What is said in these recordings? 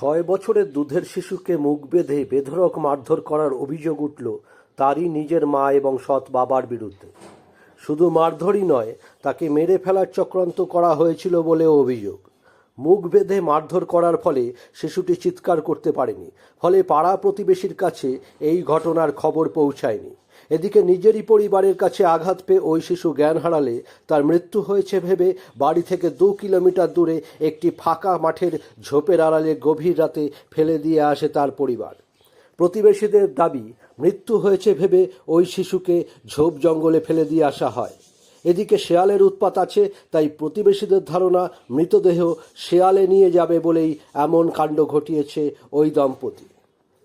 ছয় বছরের দুধের শিশুকে মুখ বেঁধে বেধড়ক মারধর করার অভিযোগ উঠল তারই নিজের মা এবং সৎ বাবার বিরুদ্ধে। শুধু মারধরই নয়, তাকে মেরে ফেলার চক্রান্ত করা হয়েছিল বলেও অভিযোগ। মুখ বেঁধে মারধর করার ফলে শিশুটি চিৎকার করতে পারেনি, ফলে পাড়া প্রতিবেশীর কাছে এই ঘটনার খবর পৌঁছায়নি। এদিকে নিজেরই পরিবারের কাছে আঘাত পেয়ে ওই শিশু জ্ঞান হারালে, তার মৃত্যু হয়েছে ভেবে বাড়ি থেকে দু কিলোমিটার দূরে একটি ফাঁকা মাঠের ঝোপের আড়ালে গভীর রাতে ফেলে দিয়ে আসে তার পরিবার। প্রতিবেশীদের দাবি, মৃত্যু হয়েছে ভেবে ওই শিশুকে ঝোপ জঙ্গলে ফেলে দিয়ে আসা হয়। এদিকে শেয়ালের উৎপাত আছে, তাই প্রতিবেশীদের ধারণা মৃতদেহ শেয়ালে নিয়ে যাবে বলেই এমন কাণ্ড ঘটিয়েছে ওই দম্পতি।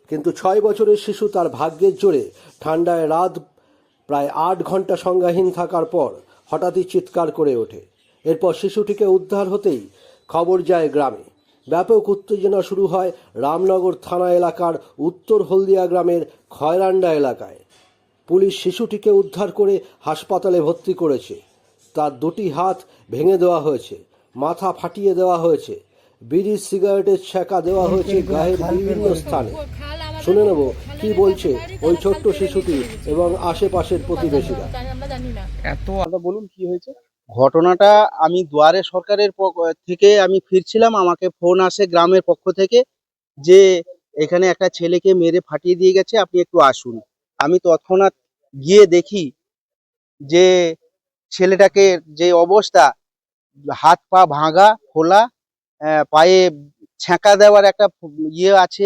কিন্তু ছয় বছরের শিশু তার ভাগ্যের জোরে ঠান্ডায় রাত প্রায় আট ঘণ্টা সংজ্ঞাহীন থাকার পর হঠাৎই চিৎকার করে ওঠে। এরপর শিশুটিকে উদ্ধার হতেই খবর যায় গ্রামে। ব্যাপক উত্তেজনা শুরু হয় রামনগর থানা এলাকার উত্তর হলদিয়া গ্রামের খয়রান্ডা এলাকায়। পুলিশ শিশুটিকে উদ্ধার করে হাসপাতালে ভর্তি করেছে। তার দুটি হাত ভেঙে দেওয়া হয়েছে, মাথা ফাটিয়ে দেওয়া হয়েছে। বিড়ি সিগারেটের ছ্যাঁকা দেওয়া হয়েছে গায়ের বিভিন্ন স্থানে। শুনে নেব কি বলছে ওই ছোট্ট শিশুটি এবং আশেপাশের প্রতিবেশীরা। আমরা এত আলাদা বলুন কি হয়েছে? ঘটনাটা আমি দুয়ারে সরকারের থেকে আমি ফিরছিলাম আমাকে ফোন আসে গ্রামের পক্ষ থেকে যে এখানে একটা ছেলেকে মেরে ফাটিয়ে দিয়ে গেছে আপনি একটু আসুন। আমি তৎক্ষণাৎ গিয়ে দেখি যে ছেলেটাকে যে অবস্থা হাত পা ভাঙা আহ, পায়ে ছ্যাঁকা দেওয়ার একটা ইয়ে আছে।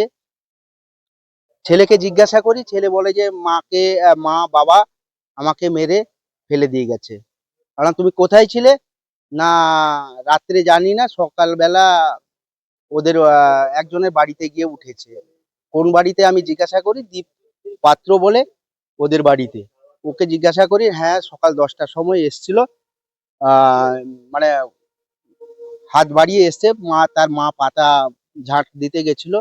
ছেলেকে জিজ্ঞাসা করি, ছেলে বলে যে, মাকে মা, বাবা আমাকে মেরে ফেলে দিয়ে গেছে। কারণ, তুমি কোথায় ছিলে? না, রাত্রে জানি না, সকালবেলা ওদের একজনের বাড়িতে গিয়ে উঠেছে। কোন বাড়িতে? আমি জিজ্ঞাসা করি, দীপ পাত্র বলে ওদের বাড়িতে। ওকে জিজ্ঞাসা করি হ্যাঁ সকাল দশটার সময় এসছিল। মানে হাত বাড়িয়ে এসে মা, তার মা পাতা ঝাঁট দিতে গেছিল।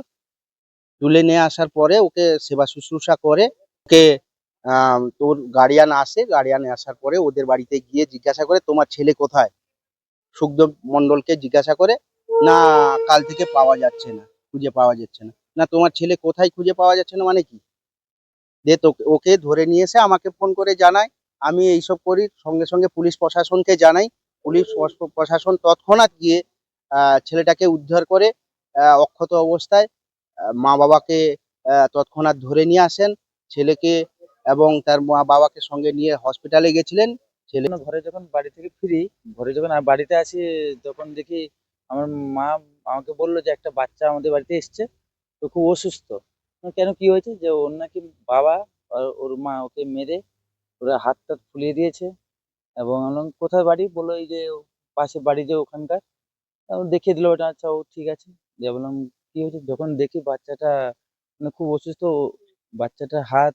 তুলে নিয়ে আসার পরে ওকে সেবা শুশ্রূষা করে ওকে তোর গার্ডিয়ান আসে। গার্ডিয়ান আসার পরে ওদের বাড়িতে গিয়ে জিজ্ঞাসা করে, তোমার ছেলে কোথায়? সুখদেব মন্ডলকে জিজ্ঞাসা করে, না, কাল থেকে পাওয়া যাচ্ছে না, খুঁজে পাওয়া যাচ্ছে না। না, তোমার ছেলে কোথায় খুঁজে পাওয়া যাচ্ছে না মানে কি? দে ওকে ধরে নিয়ে এসে আমাকে ফোন করে জানায় আমি এইসব করি, সঙ্গে সঙ্গে পুলিশ প্রশাসনকে জানাই। পুলিশ প্রশাসন তৎক্ষণাৎ গিয়ে ছেলেটাকে উদ্ধার করে অক্ষত অবস্থায় মা বাবাকে তৎক্ষণাৎ ধরে নিয়ে আসেন। ছেলেকে এবং তার মা বাবাকে সঙ্গে নিয়ে হসপিটালে গেছিলেন। ছেলে ঘরে যখন বাড়ি থেকে ফিরি, ঘরে যখন বাড়িতে আসি, তখন দেখি আমার মা আমাকে বলল যে, একটা বাচ্চা আমাদের বাড়িতে এসছে, তো খুব অসুস্থ। কেন কি হয়েছে? যে, ওর নাকি বাবা ওর মা ওকে মেরে, ওরা হাত টাত ফুলিয়ে দিয়েছে। এবং আমি কোথায় বাড়ি? বলল এই যে পাশে বাড়ি যে ওখানকার। দেখিয়ে দিল ওটা আচ্ছা ও ঠিক আছে। দিয়ে বললাম কি হয়েছে? যখন দেখি বাচ্চাটা মানে খুব অসুস্থ বাচ্চাটার হাত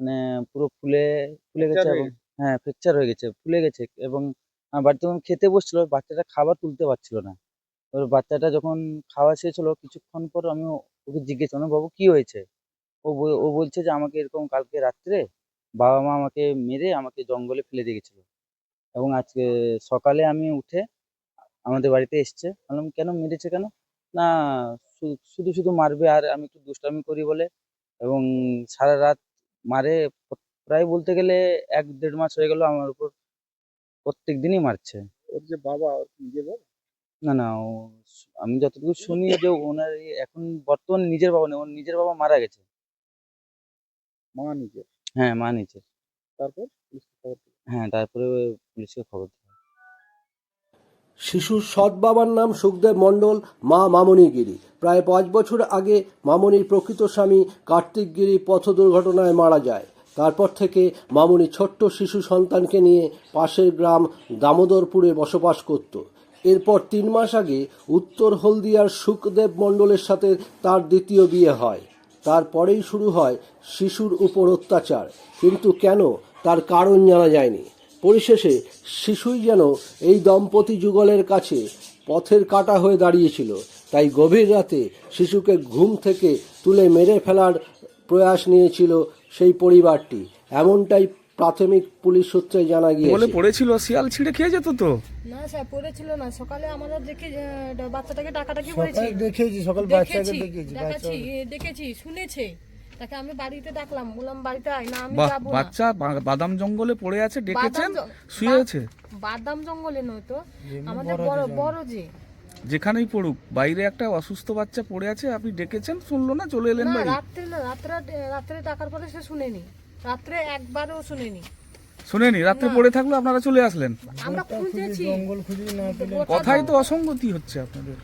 মানে পুরো ফুলে ফুলে গেছে এবং হ্যাঁ ফ্র্যাকচার হয়ে গেছে ফুলে গেছে এবং আমার বাড়িতে যখন খেতে বসছিল বাচ্চাটা খাবার তুলতে পারছিল না। এবার বাচ্চাটা যখন খাওয়া শেষ হলো কিছুক্ষণ পর আমি ওকে জিজ্ঞেস করলাম বাবু কি হয়েছে? ও ও বলছে যে আমাকে এরকম কালকে রাত্রে বাবা মা আমাকে মেরে আমাকে জঙ্গলে ফেলে দিয়ে গেছিল। এবং আজকে সকালে আমি উঠে আমাদের বাড়িতে এসছে। বললাম কেন মেরেছে কেন? না শুধু শুধু মারবে আর আমি একটু দুষ্টামি করি বলে। এবং সারা রাত মারে প্রায় বলতে গেলে এক দেড় মাস হয়ে গেল আমার উপর প্রত্যেক দিনই মারছে। ওর যে বাবা ওর নিজের বাবা? না না ও আমি যতটুকু শুনি যে ওনার এখন বর্তমান নিজের বাবা নেই ওর নিজের বাবা মারা গেছে। মা নিজের? হ্যাঁ মা নিজের। তারপর? খবর। হ্যাঁ তারপরে পুলিশকে খবর দিই শিশুর সৎ বাবার নাম সুখদেব মণ্ডল, মা মামনি গিরি প্রায় পাঁচ বছর আগে মামনির প্রকৃত স্বামী কার্তিক গিরি পথ দুর্ঘটনায় মারা যায়। তারপর থেকে মামনি ছোট্ট শিশু সন্তানকে নিয়ে পাশের গ্রাম দামোদরপুরে বসবাস করত। এরপর তিন মাস আগে উত্তর হলদিয়ার সুখদেব মণ্ডলের সাথে তার দ্বিতীয় বিয়ে হয়। তারপরেই শুরু হয় শিশুর উপর অত্যাচার। কিন্তু কেন তার কারণ জানা যায়নি। পরিশেষে শিশুই যেন এই দম্পতি যুগলের কাছে পথের কাটা হয়ে দাঁড়িয়েছিল। তাই গভীর রাতে শিশুকে ঘুম থেকে তুলে মেরে ফেলার প্রয়াস নিয়েছিল সেই পরিবারটি। এমনটাই প্রাথমিক পুলিশ সূত্রে জানা বলে গিয়েছে পড়েছিল শিয়াল ছিঁড়ে খেয়ে যেত তো? না স্যার পড়েছিল না। সকালে আমরা দেখে বাচ্চাটাকে ডাকাটাকি করেছি। দেখেছি সকাল বাচ্চাকে দেখেছি দেখেছি শুনেছে। তাকে আমি বাড়িতে ডাকলাম বললাম বাড়িতে আয় না আমি যাব না। বাচ্চা বাদাম জঙ্গলে পড়ে আছে ডেকেছেন? শুয়ে আছে? বাদাম জঙ্গলে নয় তো আমাদের বড় বড় যে। যেখানেই পড়ুক বাইরে একটা অসুস্থ বাচ্চা পড়ে আছে আপনি ডেকেছেন শুনলো না চলে এলেন বাড়ি? রাত্রে না রাত্রে রাত্রে ডাকার পরে সে শুনেনি। রাত্রে একবারও শুনেনি। শুনেনি রাত্রে পড়ে থাকল আপনারা চলে আসলেন? আমরা খুঁজেছি জঙ্গল খুঁজে না কথাই তো অসঙ্গতি হচ্ছে আপনাদের।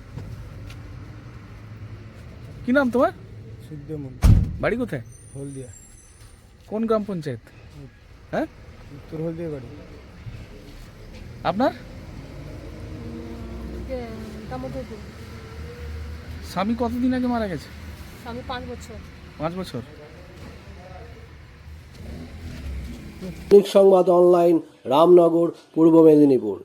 কি নাম তোমার? সুদ্দেমন বাড়ি কোথায়? হলদিয়া। কোন গ্রাম পঞ্চায়েত? হ্যাঁ? উত্তর হলদিয়া বাড়ি। আপনার? স্বামী কতদিন আগে মারা গেছে? আমি পাঁচ বছর। পাঁচ বছর। সংবাদ অনলাইন রামনগর পূর্ব মেদিনীপুর।